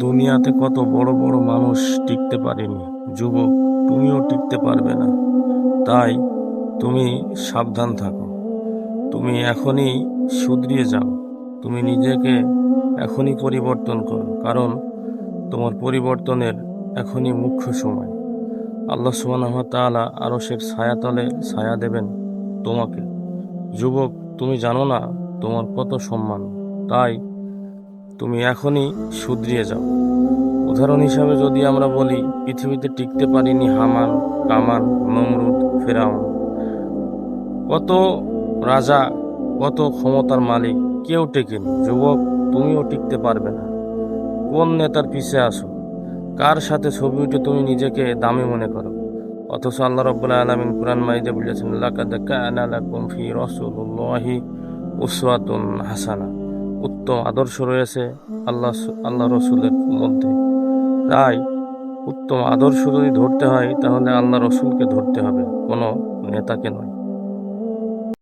দুনিয়াতে কত বড় বড় মানুষ টিকতে পারেনি। যুবক, তুমিও টিকতে পারবে না। তাই তুমি সাবধান থাকো। তুমি এখনই শুধরিয়ে যাও। তুমি নিজেকে এখনই পরিবর্তন করো, কারণ তোমার পরিবর্তনের এখনই মুখ্য সময়। আল্লাহ সুবহানাহু ওয়া তাআলা আরশের ছায়াতলে ছায়া দেবেন তোমাকে। যুবক, তুমি জানো না তোমার কত সম্মান। তাই তুমি এখনই শুধরিয়ে যাও। উদাহরণ হিসাবে যদি আমরা বলি, পৃথিবীতে টিকতে পারিনি হামান, কামান, নমরুদ, ফেরাউন। কত রাজা, কত ক্ষমতার মালিক, কেউ টেকেনি। যুবক, তুমিও টিকতে পারবে না। কোন নেতার পিছে আসো? কার সাথে ছবি উঠে তুমি নিজেকে দামি মনে করো? অথচ আল্লাহ রব্বুল আলামিন কুরআন মাইদে বলেছেন, লাকাদ কানা লাকুম ফি রাসূলুল্লাহি উসওয়াতুন হাসানা। উত্তম আদর্শ রয়েছে আল্লাহ আল্লাহ রসুলের মধ্যে। তাই উত্তম আদর্শ যদি ধরতে হয়, তাহলে আল্লাহ রসুলকে ধরতে হবে, কোনো নেতাকে নয়।